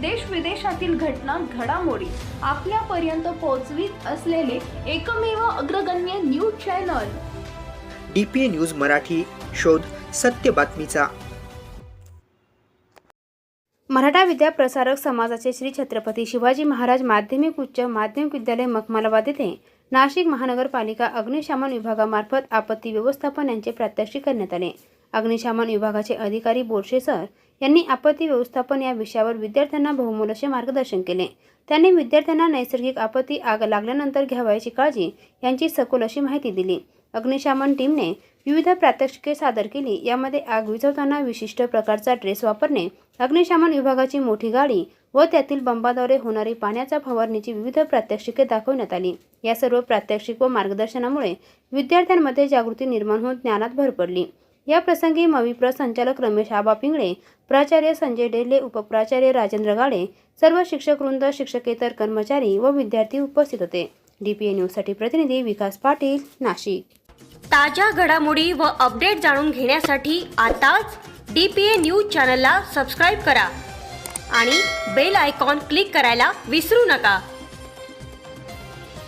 देश विदेशातील घटना घडामोडी आपल्यापर्यंत पोहोचवीत असलेले एकमेव अग्रगण्य news channel. D P A news Marathi शोध सत्य बातमीचा. मराठा विद्या प्रसारक समाजाचे श्री छत्रपती शिवाजी महाराज माध्यमिक उच्च माध्यमिक विद्यालय मखमालाबाद येथे नाशिक महानगरपालिका अग्निशमन विभागामार्फत आपत्ती व्यवस्थापन यांचे प्रात्यक्षिक करण्यात आले. अग्निशमन विभागाचे अधिकारी बोरशे सर यांनी आपत्ती व्यवस्थापन या विषयावर विद्यार्थ्यांना बहुमोल मार्गदर्शन केले. त्यांनी विद्यार्थ्यांना नैसर्गिक आपत्ती आग लागल्यानंतर घ्यावयाची काळजी यांची सखोल अशी माहिती दिली. अग्निशमन टीमने विविध प्रात्यक्षिके सादर केली. यामध्ये आग विझवताना विशिष्ट प्रकारचा ड्रेस वापरणे अग्निशमन विभागाची मोठी गाडी व त्यातील बंबाद्वारे होणारी पाण्याच्या फवारणीची विविध प्रात्यक्षिके दाखवण्यात आली. या सर्व प्रात्यक्षिक व मार्गदर्शनामुळे विद्यार्थ्यांमध्ये जागृती निर्माण होऊन ज्ञानात भर पडली. या प्रसंगी मविप्र संचालक रमेश आबा पिंगळे प्राचार्य संजय डेले उपप्राचार्य राजेंद्र गाडे सर्व शिक्षक वृंद शिक्षकेतर कर्मचारी व विद्यार्थी उपस्थित होते. डीपीए न्यूजसाठी प्रतिनिधी विकास पाटील नाशिक. ताज्या घडामोडी व अपडेट जाणून घेण्यासाठी आताच डी पी ए न्यूज चॅनलला सबस्क्राईब करा आणि बेल आयकॉन क्लिक करायला विसरू नका.